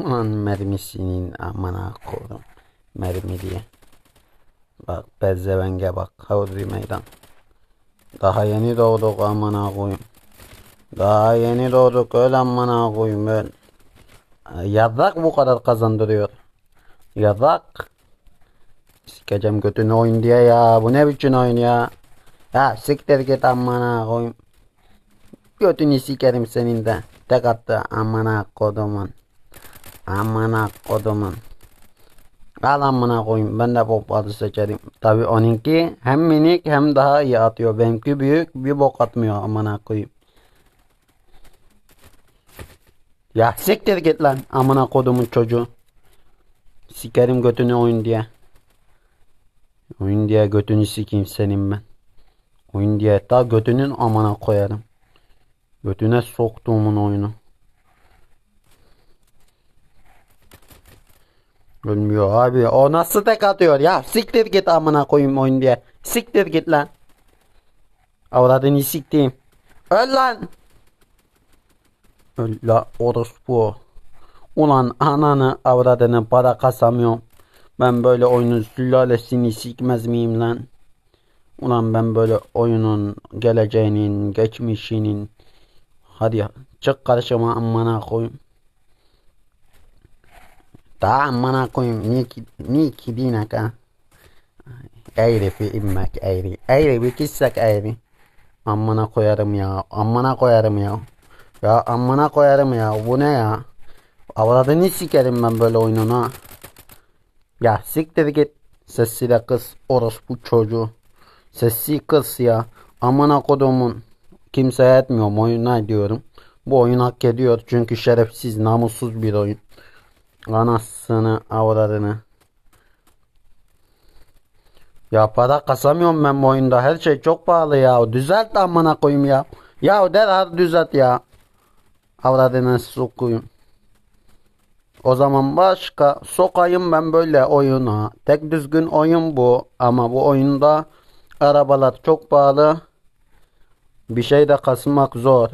Ulan mermisinin amına koydum. Mermi diye. Bak pezzevenge bak. Havri meydan. Daha yeni doğduk amına koyayım. Daha yeni doğduk öyle amına koyayım öl. Yazak bu kadar kazandırıyor. Yazak. Sikeceğim götünü oyun diye ya. Bu ne biçim oyun ya. Ya siktir git amına koyayım. Götünü sikerim senin de. Tek attı amına kodumun. Amına kodumun. Al amına koyayım. Ben de pompalı seçerim. Tabi onunki hem minik hem daha iyi atıyor. Benimki büyük bir bok atmıyor amına koyayım. Ya siktir git lan amına kodumun çocuğu. Sikerim götünü oyun diye. Oyun diye götünü sikeyim senin ben. Oyun diye ta götünün amına koyarım. Götüne soktuğumun oyunu. Ölmüyor abi. O nasıl tek atıyor ya? Siktir git amına koyayım oyun diye. Siktir git lan. Avradını siktim. Öl lan. Öl la orospu. Ulan ananı avradını para kasamıyorum. Ben böyle oyunun sülalesini sikmez miyim lan? Ulan ben böyle oyunun geleceğinin, geçmişinin Hadi ya çık karşıma amına koyayım. Daha amına koyayım. Niye ki, niye ki dinek ha? Eğri fi immek eğri. Eğri bir kissek eğri. Amına koyarım ya. Amına koyarım ya. Ya amına koyarım ya. Bu ne ya? Avradını sikerim ben böyle oyununa. Ya siktir git. Sessiyle kız. Orospu çocuğu. Sessi kız ya. Amına kodumun. Kimseye etmiyorum oyuna diyorum. Bu oyun hak ediyor çünkü şerefsiz, namussuz bir oyun. Anasını, avradını. Ya para kasamıyorum ben bu oyunda. Her şey çok pahalı ya. Düzelt amına koyayım ya. Ya derhal düzelt ya. Avradını sokuyum. O zaman başka sokayım ben böyle oyuna. Tek düzgün oyun bu. Ama bu oyunda arabalar çok pahalı. Bir şey de kasmak zor.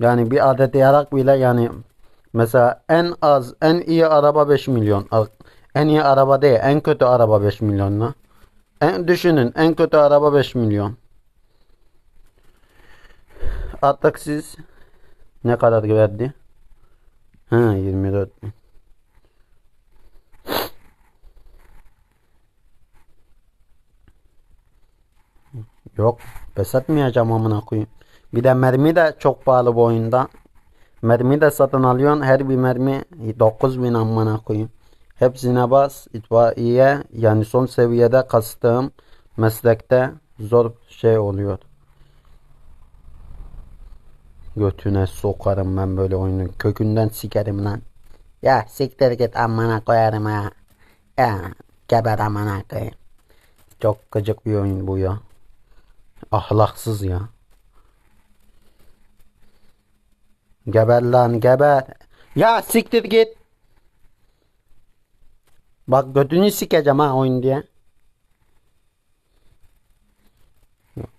Yani bir adet yarak bile yani mesela en az en iyi araba 5 milyon. En iyi araba değil en kötü araba 5 milyonla. En, düşünün en kötü araba 5 milyon. Artık siz ne kadar verdi? Ha 24 bin. Yok pes etmeyeceğim amına koyayım. Bir de mermi de çok pahalı bu oyunda. Mermi de satın alıyorsun. Her bir mermi 9000 amına koyayım. Hepsine bas. İtfaiye yani son seviyede kastığım meslekte zor şey oluyor. Götüne sokarım ben böyle oyunun. Kökünden sikerim lan. Ya siktir git amına koyarım ha. Ya geber amına koyayım. Çok gıcık bir oyun bu ya. Ahlaksız ya. Geber lan geber. Ya siktir git. Bak götünü sikeceğim ha oyun diye.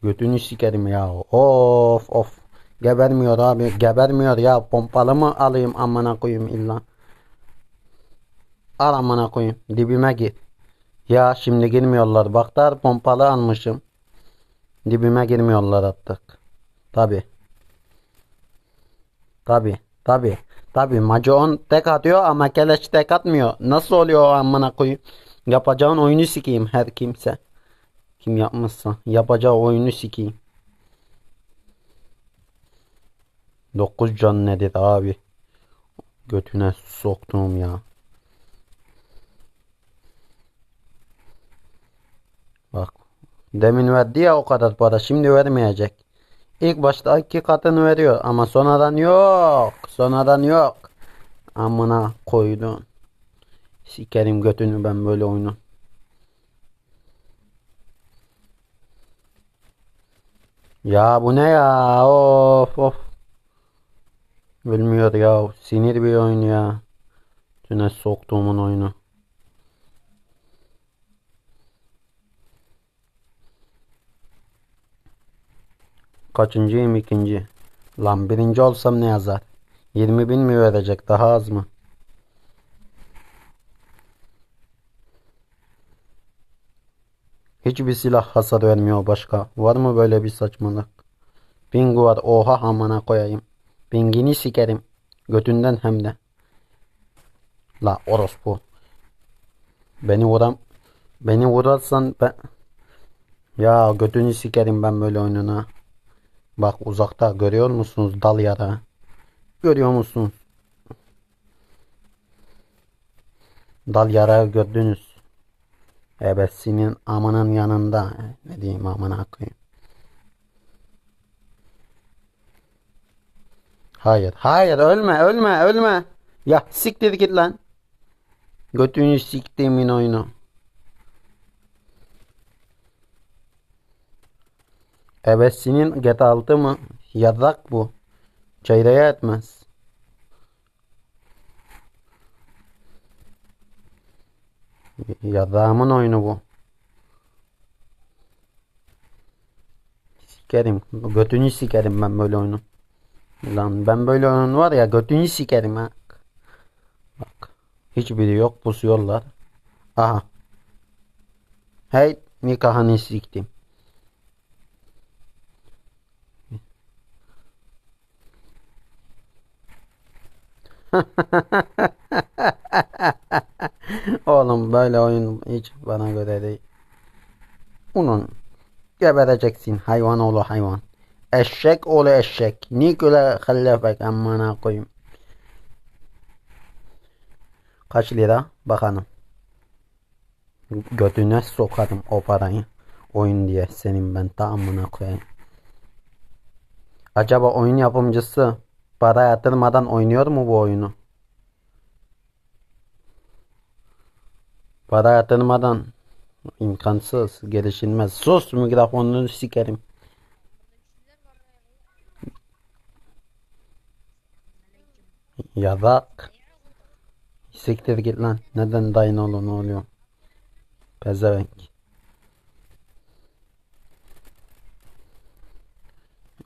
Götünü sikerim ya. Of of. Gebermiyor abi. Gebermiyor ya. Pompalı mı alayım amına koyayım illa. Al amına koyayım. Dibime git. Ya şimdi girmiyorlar. Baktar pompalı almışım. Dibime girmiyorlar artık. Tabi. Tabi. Tabi. Tabi. Macon tek atıyor ama keleş tek atmıyor. Nasıl oluyor o amına koyayım? Yapacağın oyunu sikeyim her kimse. Kim yapmışsa. Yapacağı oyunu sikeyim. 9 can nedir abi? Götüne soktum ya. Bak. Demin verdi ya o kadar para. Şimdi vermeyecek. İlk başta iki katını veriyor. Ama sonradan yok. Sonradan yok. Amına koydun. Sikerim götünü ben böyle oyunu. Ya bu ne ya? Of of. Bilmiyor ya. Sinir bir oyun ya. Tüne soktuğumun oyunu. Kaçıncıyım ikinci? Lan birinci olsam ne yazar? 20 bin mi verecek daha az mı? Hiçbir silah hasar vermiyor başka. Var mı böyle bir saçmalık? Bingu var oha amana koyayım. Bingini sikerim. Götünden hem de. La orospu. Beni vuram. Beni vurarsan ben... Ya götünü sikerim ben böyle oyununa. Bak uzakta görüyor musunuz dal yara? Görüyor musunuz? Dal yara gördünüz. Ebesinin amanın yanında. Ne diyeyim amına koyayım. Hayır. Hayır ölme ölme ölme. Ya siktir git lan. Götünü siktiğimin oyunu. Ebesinin GTA 6 mı? Yadak bu. Çeyreğe etmez. Yadağımın oyunu bu. Sikerim. Götünü sikerim ben böyle oyunu. Lan ben böyle oyun var ya götünü sikerim ha. Bak. Hiçbiri yok pusuyorlar. Aha. Hey nikahını siktim. Oğlum böyle oyun hiç bana göre değil. Bunun gebereceksin hayvan oğlu hayvan. Eşek oğlu eşek. Nikole hallefek amına koyayım. Kaç lira? Bakalım. Götüne sokarım o parayı. Oyun diye senin ben tamamına koyayım. Acaba oyun yapımcısı para yatırmadan oynuyor mu bu oyunu? Para yatırmadan imkansız, gelişilmez. Sus mikrofonunu sikerim. Yadak. Siktir git lan. Neden dayın oğlu ne oluyor? Pezevenk.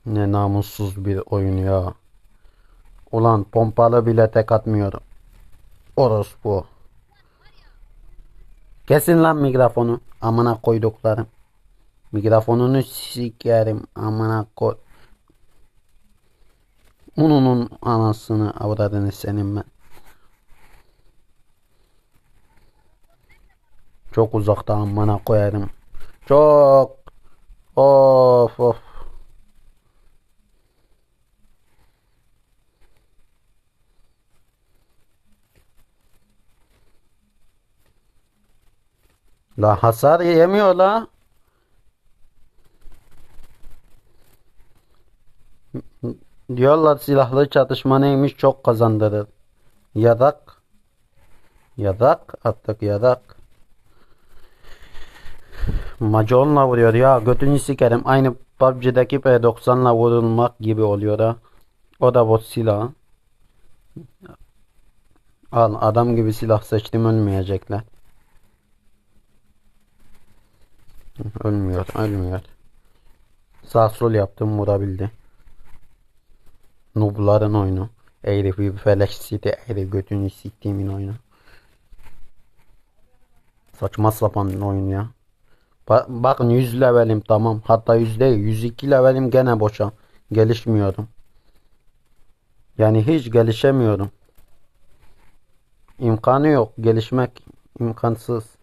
Ne namussuz bir oyun ya. Ulan pompalı bile tek atmıyor. Orospu. Kesin lan mikrofonu. Amına koyduklarım. Mikrofonunu sikerim. Amına koy. Ununun anasını avradını senin ben. Çok uzakta amına koyarım. Çok. Of of. La hasar yemiyor la. Diyorlar silahlı çatışma neymiş çok kazandırır. Yadak. Yadak attık yadak. Maconla vuruyor ya götünü sikerim. Aynı PUBG'deki P90'la vurulmak gibi oluyor ha. O da bot silah. Al adam gibi silah seçtim ölmeyecekler. Ölmüyor ölmüyor. Sağ sol yaptım vurabildi. Nubların oyunu. Eğri bir felek site eğri götünü siktiğimin oyunu. Saçma sapan oyun ya. Ba bakın 100 levelim tamam. Hatta 100 değil 102 levelim gene boşa. Gelişmiyorum. Yani hiç gelişemiyorum. İmkanı yok. Gelişmek imkansız.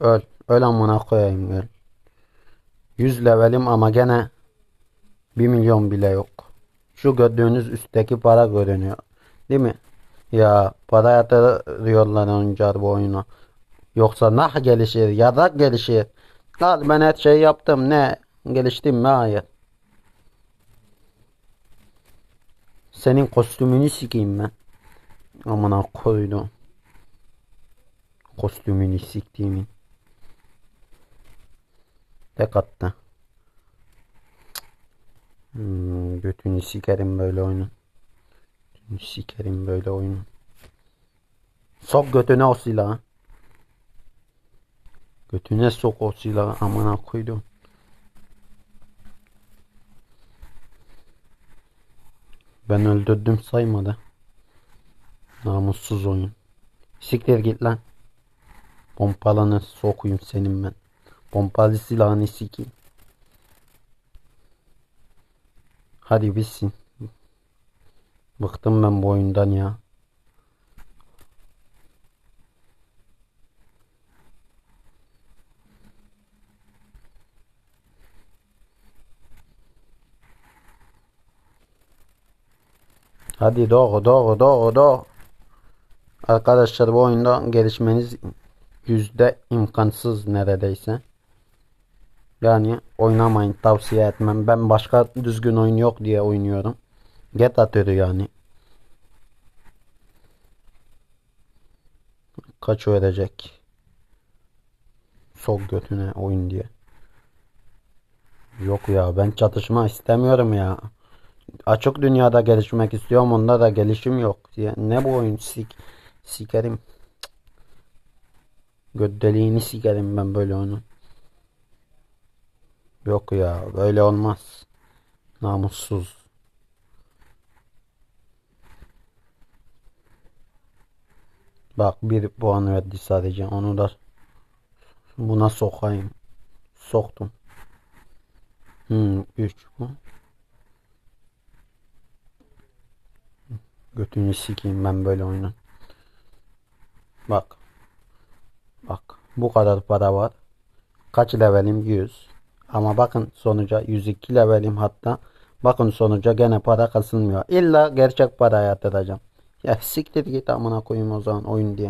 Öl. Öl amına koyayım öl. 100 levelim ama gene 1 milyon bile yok. Şu gördüğünüz üstteki para görünüyor. Değil mi? Ya para yatırıyorlar önce bu oyuna. Yoksa nah gelişir ya da gelişir. Al ben her şeyi yaptım ne? Geliştim mi? Hayır. Senin kostümünü sikeyim ben. Amına koydum. Kostümünü siktiğimin. Tek attı. Hmm, götünü sikerim böyle oyunu. Götünü sikerim böyle oyunu. Sok götüne o silahı. Götüne sok o silahı. Amına koydum. Ben öldürdüm saymadı. Namussuz oyun. Siktir git lan. Pompalanı sokuyum senin ben. Pompalı silahını sikeyim. Hadi bitsin. Bıktım ben bu oyundan ya. Hadi doğru doğru doğru doğru. Arkadaşlar bu oyunda gelişmeniz yüzde imkansız neredeyse. Yani oynamayın tavsiye etmem. Ben başka düzgün oyun yok diye oynuyorum. Get atıyordu yani. Kaç verecek? Sok götüne oyun diye. Yok ya ben çatışma istemiyorum ya. Açık dünyada gelişmek istiyorum. Onda da gelişim yok. Ya ne bu oyun sik sikerim. Göddeliğini sikerim ben böyle onun. Yok ya böyle olmaz. Namussuz. Bak bir puan verdi sadece. Onu da buna sokayım. Soktum. Hmm, 3 bu. Götünü sikeyim ben böyle oyunun. Bak. Bak. Bu kadar para var. Kaç levelim? 100. Ama bakın sonuca 102 levelim hatta. Bakın sonuca gene para kasılmıyor. İlla gerçek para yatıracağım. Ya siktir git amına koyayım o zaman oyun diye.